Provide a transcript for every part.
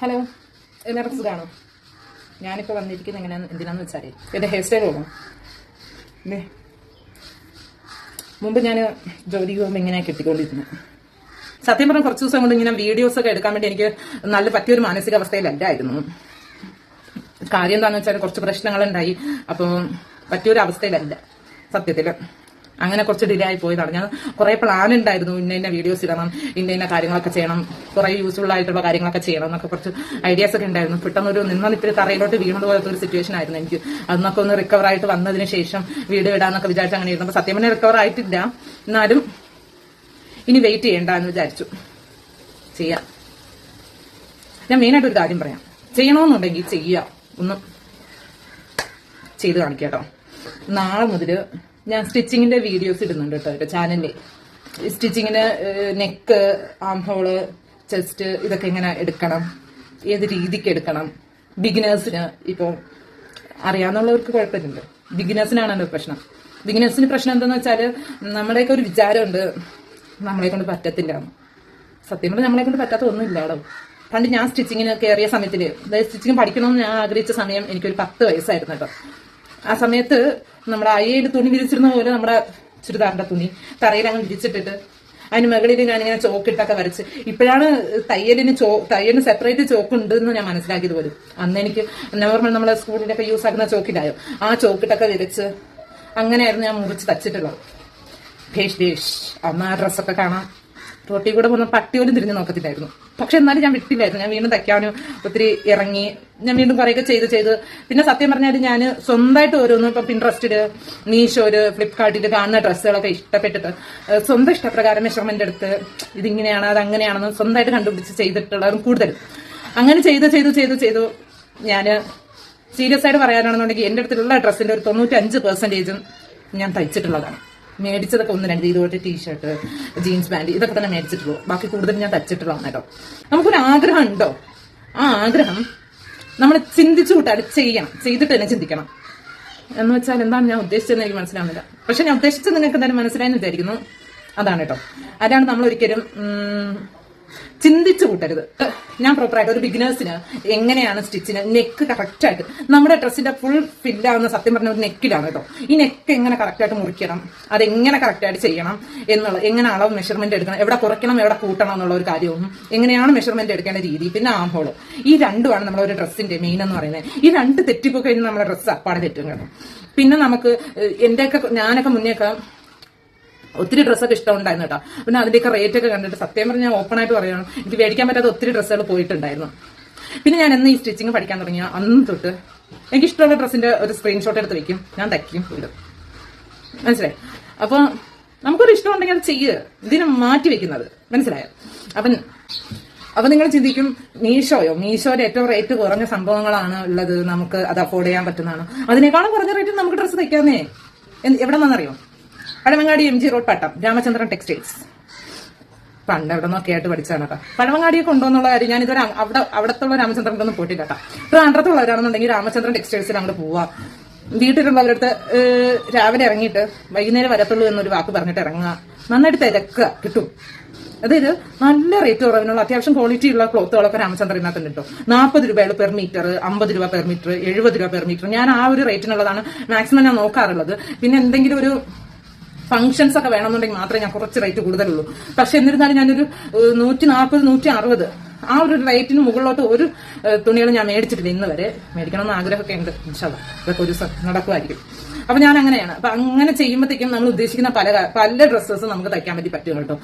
Hello എല്ലാവർക്കും സുഖമാണോ ഞാനിപ്പോൾ വന്നിരിക്കുന്നത് എങ്ങനെയാന്ന് എന്തിനാന്ന് വെച്ചാൽ എന്റെ ഹെയർ സ്റ്റൈൽ ഓണം അല്ലേ മുമ്പ് ഞാൻ ജോലിക്ക് പോകുമ്പോൾ ഇങ്ങനെ കെട്ടിക്കൊണ്ടിരുന്നത് സത്യം പറഞ്ഞാൽ കുറച്ച് ദിവസം കൊണ്ട് ഇങ്ങനെ വീഡിയോസ് ഒക്കെ എടുക്കാൻ വേണ്ടി എനിക്ക് നല്ല പറ്റിയൊരു മാനസികാവസ്ഥയിലല്ലായിരുന്നു. കാര്യം എന്താണെന്ന് വെച്ചാൽ കുറച്ച് പ്രശ്നങ്ങളുണ്ടായി. അപ്പോൾ പറ്റിയൊരു അവസ്ഥയിലല്ല. സത്യത്തിൽ അങ്ങനെ കുറച്ച് ഡിലേ ആയി പോയതാണ്. ഞാൻ കുറെ പ്ലാൻ ഉണ്ടായിരുന്നു ഇന്ന ഇന്ന വീഡിയോസ് ഇടണം ഇന്ന ഇന്ന കാര്യങ്ങളൊക്കെ ചെയ്യണം കുറെ യൂസ്ഫുൾ ആയിട്ടുള്ള കാര്യങ്ങളൊക്കെ ചെയ്യണം എന്നൊക്കെ കുറച്ച് ഐഡിയാസ് ഒക്കെ ഉണ്ടായിരുന്നു പെട്ടെന്ന് ഒരു നിന്ന നിപ്പിൽ തറയിലോട്ട് വീണത് പോലത്തെ ഒരു സിറ്റുവേഷൻ ആയിരുന്നു എനിക്ക്. അന്നൊക്കെ ഒന്ന് റിക്കവർ ആയിട്ട് വന്നതിന് ശേഷം വീഡിയോ ഇടാന്നൊക്കെ വിചാരിച്ചു അങ്ങനെ ഇരുന്നപ്പോൾ സത്യം പറഞ്ഞാൽ റിക്കവർ ആയിട്ടില്ല. എന്നാലും ഇനി വെയിറ്റ് ചെയ്യണ്ട എന്ന് വിചാരിച്ചു. ചെയ്യാം. ഞാൻ മെയിനായിട്ട് ഒരു കാര്യം പറയാം. ചെയ്യണമെന്നുണ്ടെങ്കിൽ ചെയ്യാം. ഒന്ന് ചെയ്ത് കാണിക്കാം കേട്ടോ നാളെ മുതൽ ഞാൻ സ്റ്റിച്ചിങ്ങിന്റെ വീഡിയോസ് ഇടുന്നുണ്ട് കേട്ടോ എന്റെ ചാനലിൽ സ്റ്റിച്ചിങ്ങിന് നെക്ക് ആം ഹോൾ ചെസ്റ്റ് ഇതൊക്കെ എങ്ങനെ എടുക്കണം. ഏത് രീതിക്ക് എടുക്കണം. ബിഗിനേഴ്സിന് ഇപ്പോൾ അറിയാവുന്നവർക്ക് കുഴപ്പമില്ല. ബിഗിനേഴ്സിനാണല്ലോ പ്രശ്നം. ബിഗിനേഴ്സിന് പ്രശ്നം എന്താന്ന് വെച്ചാൽ നമ്മുടെയൊക്കെ ഒരു വിചാരമുണ്ട് നമ്മളെ കൊണ്ട് പറ്റത്തില്ല. സത്യം പറഞ്ഞാൽ നമ്മളെ കൊണ്ട് പറ്റാത്ത ഒന്നുമില്ലാടോ പണ്ട് ഞാൻ സ്റ്റിച്ചിങ്ങിന് കയറിയ സമയത്തിൽ അതായത് സ്റ്റിച്ചിങ് പഠിക്കണമെന്ന് ഞാൻ ആഗ്രഹിച്ച സമയം എനിക്കൊരു പത്ത് വയസ്സായിരുന്നു കേട്ടോ. ആ സമയത്ത് നമ്മുടെ അയ്യയിൽ തുണി വിരിച്ചിരുന്ന പോലെ നമ്മുടെ ചുരിദാറിന്റെ തുണി തറയിൽ അങ്ങ് വിരിച്ചിട്ടിട്ട് അതിന് മുകളിൽ ഞാനിങ്ങനെ ചോക്കിട്ടൊക്കെ വരച്ച്. ഇപ്പോഴാണ് തയ്യലിന് ചോ തയ്യലിന് സെപ്പറേറ്റ് ചോക്ക് ഉണ്ടെന്ന് ഞാൻ മനസ്സിലാക്കിയത് പോലും. അന്ന് എനിക്ക് നോർമൽ നമ്മളെ സ്കൂളിലൊക്കെ യൂസ് ആക്കുന്ന ചോക്കിലായോ ആ ചോക്കിട്ടൊക്കെ വിരച്ച് അങ്ങനെയായിരുന്നു ഞാൻ മുറിച്ച് തച്ചിട്ടുള്ളത്. ഭേഷ് ഭേഷ് അന്ന് ആ ഡ്രസ്സൊക്കെ കാണാം. റോട്ടി കൂടെ പോകുന്ന പട്ടി പോലും തിരിഞ്ഞു നോക്കത്തില്ലായിരുന്നു. പക്ഷെ എന്നാലും ഞാൻ വിട്ടില്ലായിരുന്നു. ഞാൻ വീണ്ടും തയ്ക്കാനും ഒത്തിരി ഇറങ്ങി ഞാൻ വീണ്ടും കുറേയൊക്കെ ചെയ്ത് ചെയ്ത്. പിന്നെ സത്യം പറഞ്ഞാൽ ഞാൻ സ്വന്തമായിട്ട് ഓരോന്നും ഇപ്പം പിൻട്രസ്റ്റിൽ മീഷോയിൽ ഫ്ലിപ്കാർട്ടിൽ കാണുന്ന ഡ്രസ്സുകളൊക്കെ ഇഷ്ടപ്പെട്ടിട്ട് സ്വന്തം ഇഷ്ടപ്രകാരം മെഷർമെന്റ് എടുത്ത് ഇതിങ്ങനെയാണ് അത് അങ്ങനെയാണെന്ന് സ്വന്തമായിട്ട് കണ്ടുപിടിച്ച് ചെയ്തിട്ടുള്ളതും കൂടുതൽ. അങ്ങനെ ചെയ്ത് ചെയ്ത് ചെയ്ത് ചെയ്തു ഞാൻ സീരിയസ് ആയിട്ട് പറയാനാണെന്നുണ്ടെങ്കിൽ എന്റെ അടുത്തുള്ള ഡ്രസ്സിന്റെ ഒരു തൊണ്ണൂറ്റി അഞ്ച് പെർസെന്റേജും ഞാൻ തയ്ച്ചിട്ടുള്ളതാണ്. മേടിച്ചതൊക്കെ ഒന്ന് രണ്ട് ഇതുപോലത്തെ ടീഷർട്ട് ജീൻസ് പാന്റ് ഇതൊക്കെ തന്നെ മേടിച്ചിട്ടുള്ളൂ ബാക്കി കൂടുതൽ ഞാൻ തച്ചിട്ടുള്ളതാണ് കേട്ടോ നമുക്കൊരു ആഗ്രഹം ഉണ്ടോ ആ ആഗ്രഹം നമ്മൾ ചിന്തിച്ചു കൂട്ടാതെ ചെയ്യണം. ചെയ്തിട്ട് തന്നെ ചിന്തിക്കണം. എന്ന് വെച്ചാൽ എന്താണ് ഞാൻ ഉദ്ദേശിച്ചതെന്ന് എനിക്ക് മനസ്സിലാവുന്നില്ല. പക്ഷെ ഞാൻ ഉദ്ദേശിച്ചത് നിങ്ങൾക്ക് എന്തായാലും മനസ്സിലായെന്ന് വിചാരിക്കുന്നു. അതാണ് കേട്ടോ. അതാണ് നമ്മൾ ഒരിക്കലും ചിന്തിച്ചു കൂട്ടരുത്. ഞാൻ പ്രോപ്പറായിട്ട് ഒരു ബിഗിനേഴ്സിന് എങ്ങനെയാണ് സ്റ്റിച്ചിന് നെക്ക് കറക്റ്റായിട്ട് നമ്മുടെ ഡ്രസ്സിന്റെ ഫുൾ ഫില്ലാവുന്ന സത്യം പറഞ്ഞ ഒരു നെക്കിലാണ് കേട്ടോ ഈ നെക്ക് എങ്ങനെ കറക്റ്റായിട്ട് മുറിക്കണം? അതെങ്ങനെ കറക്റ്റായിട്ട് ചെയ്യണം? എന്നുള്ള എങ്ങനെ അളവ് മെഷർമെന്റ് എടുക്കണം? എവിടെ കുറയ്ക്കണം എവിടെ കൂട്ടണം എന്നുള്ള ഒരു കാര്യവും എങ്ങനെയാണ് മെഷർമെന്റ് എടുക്കേണ്ട രീതി? പിന്നെ ആംഹോൾ ഈ രണ്ടുമാണ് നമ്മുടെ ഒരു ഡ്രസ്സിന്റെ മെയിൻ എന്ന് പറയുന്നത്. ഈ രണ്ട് തെറ്റിപ്പോ കഴിഞ്ഞ് നമ്മുടെ ഡ്രസ്സ് അപ്പാടെ തെറ്റും കേട്ടോ പിന്നെ നമുക്ക് എന്റെയൊക്കെ ഞാനൊക്കെ മുന്നേയൊക്കെ ഒത്തിരി ഡ്രസ്സൊക്കെ ഇഷ്ടമുണ്ടായിരുന്നു കേട്ടോ. പിന്നെ അതിന്റെയൊക്കെ റേറ്റ് ഒക്കെ കണ്ടിട്ട് സത്യം പറഞ്ഞാൽ ഓപ്പൺ ആയിട്ട് പറയണം എനിക്ക് മേടിക്കാൻ പറ്റാത്ത ഒത്തിരി ഡ്രസ്സുകൾ പോയിട്ടുണ്ടായിരുന്നു. പിന്നെ ഞാൻ എന്ന് ഈ സ്റ്റിച്ചിങ് പഠിക്കാൻ തുടങ്ങിയ അന്ന് തൊട്ട് എനിക്ക് ഇഷ്ടമുള്ള ഡ്രസ്സിന്റെ ഒരു സ്ക്രീൻഷോട്ട് എടുത്ത് വെക്കും. ഞാൻ തയ്ക്കും ഇടും മനസ്സിലായി? അപ്പൊ നമുക്കൊരു ഇഷ്ടമുണ്ടെങ്കിൽ അത് ചെയ്യുക ഇതിനെ മാറ്റി വെക്കുന്നത്. മനസ്സിലായോ? അപ്പം അപ്പൊ നിങ്ങൾ ചിന്തിക്കും മീഷോയോ? മീഷോയുടെ ഏറ്റവും റേറ്റ് കുറഞ്ഞ സംഭവങ്ങളാണ് ഉള്ളത് നമുക്ക് അത് അഫോർഡ് ചെയ്യാൻ പറ്റുന്നതാണ്. അതിനേക്കാളും കുറഞ്ഞ റേറ്റ് നമുക്ക് ഡ്രസ്സ് തയ്ക്കാന്നേ. എവിടെ നിന്നറിയോ Pazhamangadi M G road Pattom Ramachandran textiles. പണ്ട് എവിടെ നിന്നൊക്കെ ആയിട്ട് പഠിച്ചാണ് കേട്ടോ. പഴമങ്ങാടിയൊക്കെ ഉണ്ടോ എന്നുള്ള കാര്യം ഞാൻ ഇതുവരെ അവിടെ അവിടത്തുള്ള രാമചന്ദ്രനൊന്നും പോയിട്ടില്ല കേട്ടോ. ട്രിവാൻഡ്രത്തുള്ളവരാണെന്നുണ്ടെങ്കിൽ രാമചന്ദ്രൻ ടെക്സ്റ്റൈൽസിൽ അങ്ങോട്ട് പോവാ. വീട്ടിലുള്ളവരടുത്ത് രാവിലെ ഇറങ്ങിയിട്ട് വൈകുന്നേരം വരത്തുള്ളൂ എന്നൊരു വാക്ക് പറഞ്ഞിട്ട് ഇറങ്ങുക. നന്നായിട്ട് തിരക്കുക കിട്ടും. അതായത് നല്ല റേറ്റ് കുറവിനുള്ള അത്യാവശ്യം ക്വാളിറ്റി ഉള്ള ക്ലോത്തുകളൊക്കെ രാമചന്ദ്രനകത്ത് കിട്ടും. നാൽപ്പത് രൂപയുള്ള പെർ മീറ്റർ അമ്പത് രൂപ പെർ മീറ്റർ എഴുപത് രൂപ പെർ മീറ്റർ ഞാൻ ആ ഒരു റേറ്റിനുള്ളതാണ് മാക്സിമം ഞാൻ നോക്കാറുള്ളത്. പിന്നെ എന്തെങ്കിലും ഒരു ഫംഗ്ഷൻസ് ഒക്കെ വേണമെന്നുണ്ടെങ്കിൽ മാത്രമേ ഞാൻ കുറച്ച് റേറ്റ് കൂടുതലുള്ളൂ. പക്ഷെ എന്നിരുന്നാലും ഞാനൊരു നൂറ്റി നാൽപ്പത് നൂറ്റി അറുപത് ആ ഒരു റേറ്റിന് മുകളിലോട്ട് ഒരു തുണികൾ ഞാൻ മേടിച്ചിട്ടില്ല ഇന്ന് വരെ മേടിക്കണമെന്ന് ആഗ്രഹമൊക്കെ ഉണ്ട് ഇൻഷാല്ല ഇതൊക്കെ ഒരു നടക്കുമായിരിക്കും. അപ്പൊ ഞാൻ അങ്ങനെയാണ്. അപ്പൊ അങ്ങനെ ചെയ്യുമ്പോഴത്തേക്കും നമ്മൾ ഉദ്ദേശിക്കുന്ന പല പല ഡ്രസ്സസ് നമുക്ക് തയ്ക്കാൻ വേണ്ടി പറ്റും കേട്ടോ.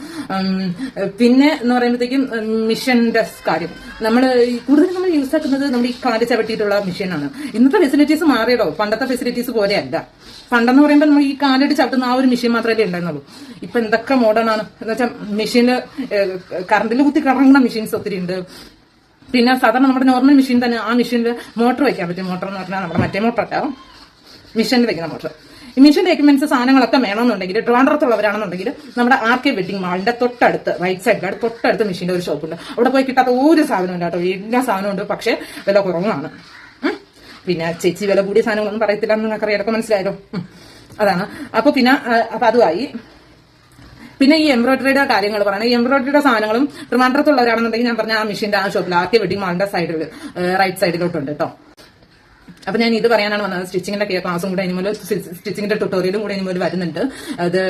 പിന്നെ എന്ന് പറയുമ്പോഴത്തേക്കും മിഷന്റെ കാര്യം. നമ്മൾ കൂടുതലും നമ്മൾ യൂസ് ആക്കുന്നത് നമ്മൾ ഈ കാൽ ചവിട്ടിയിട്ടുള്ള മെഷീനാണ് ഇന്നത്തെ ഫെസിലിറ്റീസ് മാറിയടോ? പണ്ടത്തെ ഫെസിലിറ്റീസ് പോലെയല്ല. പണ്ടെന്ന് പറയുമ്പോൾ നമ്മൾ ഈ കാലിട്ട് ചവിട്ടുന്ന ആ ഒരു മെഷീൻ മാത്രമല്ലേ ഉണ്ടായിരുന്നുള്ളൂ. ഇപ്പൊ എന്തൊക്കെ മോഡേൺ ആണ്. എന്ന് വെച്ചാൽ മെഷീന് കറണ്ടിൽ കുത്തി കറങ്ങുന്ന മെഷീൻസ് ഒത്തിരി ഉണ്ട്. പിന്നെ സാധാരണ നമ്മുടെ നോർമൽ മെഷീൻ തന്നെ ആ മെഷീനിൽ മോട്ടർ വയ്ക്കാൻ പറ്റും. മോട്ടർ എന്ന് പറഞ്ഞാൽ നമ്മുടെ മറ്റേ മോട്ടർ അല്ല മിഷനിൽ വെക്കുന്ന മോട്ടർ ഈ മിഷൻ എക്യുപ്മെന്റ്സ് സാധനങ്ങളൊക്കെ വേണമെന്നുണ്ടെങ്കിൽ ട്രിവാൻഡ്രത്തുള്ളവരാണെന്നുണ്ടെങ്കിൽ നമ്മുടെ ആർ കെ വെഡിങ് മാളിന്റെ തൊട്ടടുത്ത് റൈറ്റ് സൈഡിലാണ് തൊട്ടടുത്ത് മിഷീന്റെ ഒരു ഷോപ്പുണ്ട് അവിടെ പോയി കിട്ടാത്ത ഒരു സാധനം ഉണ്ട് കേട്ടോ. എല്ലാ സാധനവും ഉണ്ട് പക്ഷേ വില കുറവാണ്. പിന്നെ ചേച്ചി വില കൂടിയ സാധനങ്ങളൊന്നും പറയത്തില്ല എന്ന് നിങ്ങൾക്ക് അറിയാതൊക്കെ മനസ്സിലായല്ലോ. അതാണ്. അപ്പൊ പിന്നെ അപ്പൊ അതുമായി. പിന്നെ ഈ എംബ്രോയിഡറിയുടെ കാര്യങ്ങൾ പറയുന്നത് ഈ എംബ്രോയിഡറിയുടെ സാധനങ്ങളും ട്രിവാൻഡ്രത്തുള്ളവരാണെന്നുണ്ടെങ്കിൽ ഞാൻ പറഞ്ഞ ആ മിഷീന്റെ ആ ഷോപ്പിൽ ആർ കെ വെഡിങ് മാളിന്റെ സൈഡിൽ റൈറ്റ് സൈഡിലോട്ടുണ്ട് കേട്ടോ. അപ്പൊ ഞാൻ ഇത് പറയാനാണ് വന്നത്. സ്റ്റിച്ചിങ്ങിന്റെ ക്ലാസ്സും കൂടെ ഇനി മുതൽ സ്റ്റിച്ചിങ്ങിന്റെ ട്യൂട്ടോറിയലും കൂടെ ഇനി മുതൽ വരുന്നുണ്ട്. അത്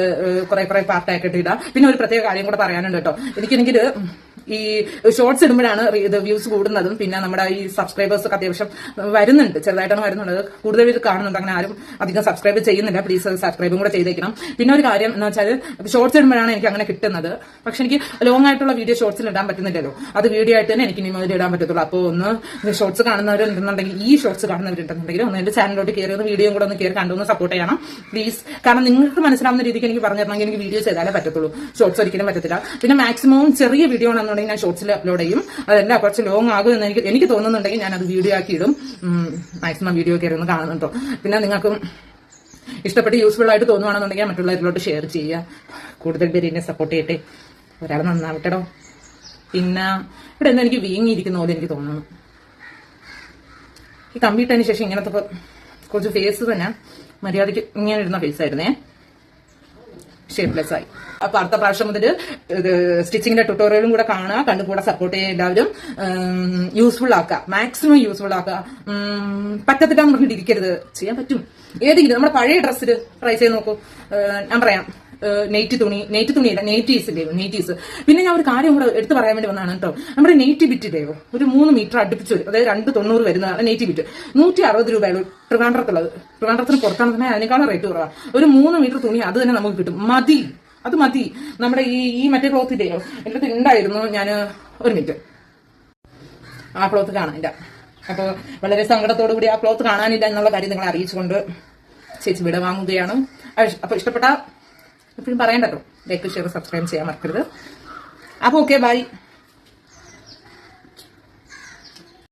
കുറെ കുറെ പാർട്ടായിട്ട് ഇടാം. പിന്നെ ഒരു പ്രത്യേക കാര്യം കൂടെ പറയാനുണ്ട് കേട്ടോ. എനിക്ക് ഈ ഷോർട്സ് ഇടുമ്പോഴാണ് ഇത് വ്യൂസ് കൂടുന്നതും പിന്നെ നമ്മുടെ ഈ സബ്സ്ക്രൈബേഴ്സ് ഒക്കെ അത്യാവശ്യം വരുന്നുണ്ട് ചെറുതായിട്ടാണ് വരുന്നുള്ളത് കൂടുതൽ ഇത് കാണുന്നുണ്ട് അങ്ങനെ ആരും അധികം സബ്സ്ക്രൈബ് ചെയ്യുന്നില്ല. പ്ലീസ് സബ്സ്ക്രൈബും കൂടെ ചെയ്തേക്കണം. പിന്നെ ഒരു കാര്യം എന്ന് വെച്ചാൽ ഷോർട്സ് ഇടുമ്പോഴാണ് എനിക്ക് അങ്ങനെ കിട്ടുന്നത്. പക്ഷെ എനിക്ക് ലോങ് ആയിട്ടുള്ള വീഡിയോ ഷോർട്സിൽ ഇടാൻ പറ്റുന്നില്ലല്ലോ. അത് വീഡിയോ ആയിട്ട് തന്നെ എനിക്ക് ഇനി മുതൽ ഇടാൻ പറ്റത്തുള്ളൂ. അപ്പോൾ ഒന്ന് ഷോർട്സ് കാണുന്നവരുണ്ടെന്നുണ്ടെങ്കിൽ ഈ ഷോർട്സ് കാണുന്നവരുണ്ടെന്നുണ്ടെങ്കിൽ ഒന്ന് എന്റെ ചാനലിലോട്ട് കയറി ഒന്ന് വീഡിയോ കൂടെ ഒന്ന് കയറി കണ്ടൊന്ന് സപ്പോർട്ട് ചെയ്യണം. പ്ലീസ് കാരണം നിങ്ങൾക്ക് മനസ്സിലാവുന്ന രീതിക്ക് എനിക്ക് പറഞ്ഞു തരണമെങ്കിൽ എനിക്ക് വീഡിയോ ചെയ്താലേ പറ്റത്തുള്ളൂ. ഷോർട്സ് ഒരിക്കലും പറ്റത്തില്ല. പിന്നെ മാക്സിമം ചെറിയ വീഡിയോ ആണെന്നുണ്ടെങ്കിൽ ഞാൻ ഷോർട്സിൽ അപ്ലോഡ് ചെയ്യും അതല്ല കുറച്ച് ലോങ് ആകും എന്ന് എനിക്ക് എനിക്ക് തോന്നുന്നുണ്ടെങ്കിൽ ഞാൻ അത് വീഡിയോ ആക്കി ഇടും മാക്സിമം വീഡിയോ ഒക്കെ ഇരുന്ന് കാണുന്നുണ്ടോ പിന്നെ നിങ്ങൾക്കും ഇഷ്ടപ്പെട്ട് യൂസ്ഫുൾ ആയിട്ട് തോന്നുവാണെന്നുണ്ടെങ്കിൽ മറ്റുള്ളവരിലോട്ട് ഷെയർ ചെയ്യുക. കൂടുതൽ പേര് എന്നെ സപ്പോർട്ട് ചെയ്യട്ടെ. ഒരാൾ നന്നാവട്ടെടോ. പിന്നെ ഇവിടെ എന്താ എനിക്ക് വീങ്ങിയിരിക്കുന്ന പോലെ എനിക്ക് തോന്നുന്നു. ഈ കമ്പ്യൂട്ടറിന് ശേഷം ഇങ്ങനത്തെ കുറച്ച് ഫേസ് തന്നെ. മര്യാദയ്ക്ക് ഇങ്ങനെ ഇരുന്ന ഫേസ് ആയിരുന്നേ. ഷേപ്പ്ലെസ് ആയി. അപ്പൊ അടുത്ത പ്രാവശ്യം മുതൽ സ്റ്റിച്ചിങ്ങിന്റെ ട്യൂട്ടോറിയലും കൂടെ കാണുക. കണ്ടു കൂടെ സപ്പോർട്ട് ചെയ്യുക എല്ലാവരും. യൂസ്ഫുൾ ആക്കുക. മാക്സിമം യൂസ്ഫുൾ ആക്കുക. ഉം, പറ്റത്തില്ലാന്ന് പറഞ്ഞിട്ട് ഇരിക്കരുത്. ചെയ്യാൻ പറ്റും. ഏതെങ്കിലും നമ്മുടെ പഴയ ഡ്രസ്സിൽ ട്രൈ ചെയ്ത് നോക്കൂ. ഞാൻ പറയാം. നെയ്റ്റ് തുണി നെയ്റ്റ് തുണിയല്ല നെയ്റ്റീസ് ഇല്ലേ നെയ്റ്റീസ് പിന്നെ ഞാൻ ഒരു കാര്യം കൂടെ എടുത്തു പറയാൻ വേണ്ടി വന്നതാണ് കേട്ടോ. നമ്മുടെ നെയ്റ്റ് ബിറ്റ് ഇല്ലയോ ഒരു മൂന്ന് മീറ്റർ അടുപ്പിച്ച് വരും അതായത് രണ്ട് തൊണ്ണൂറ് വരുന്നതാണ് നെയ്റ്റ് ബിറ്റ് നൂറ്റി അറുപത് രൂപയാണ് ട്രിവാൻഡ്രത്തുള്ളത്. ട്രിവാൻഡ്രത്തിന് പുറത്താണ് തന്നെ അതിനേക്കാളും റേറ്റ് കുറവാണ് ഒരു മൂന്ന് മീറ്റർ തുണി അത് തന്നെ നമുക്ക് കിട്ടും. മതി അത് മതി. നമ്മുടെ ഈ ഈ മറ്റേ ക്ലോത്ത് ഇല്ലയോ എന്റെ അടുത്ത് ഉണ്ടായിരുന്നു ഞാൻ ഒരു മിനിറ്റ് ആ ക്ലോത്ത് കാണാനില്ല. അപ്പോൾ വളരെ സങ്കടത്തോടു കൂടി ആ ക്ലോത്ത് കാണാനില്ല എന്നുള്ള കാര്യം നിങ്ങളെ അറിയിച്ചുകൊണ്ട് ചേച്ചി വിട വാങ്ങുകയാണ് അപ്പോൾ ഇഷ്ടപ്പെട്ട എപ്പോഴും പറയണ്ടല്ലോ ലൈക്ക് ഷെയർ സബ്സ്ക്രൈബ് ചെയ്യാൻ മറക്കരുത്. അപ്പോൾ ഓക്കെ ബൈ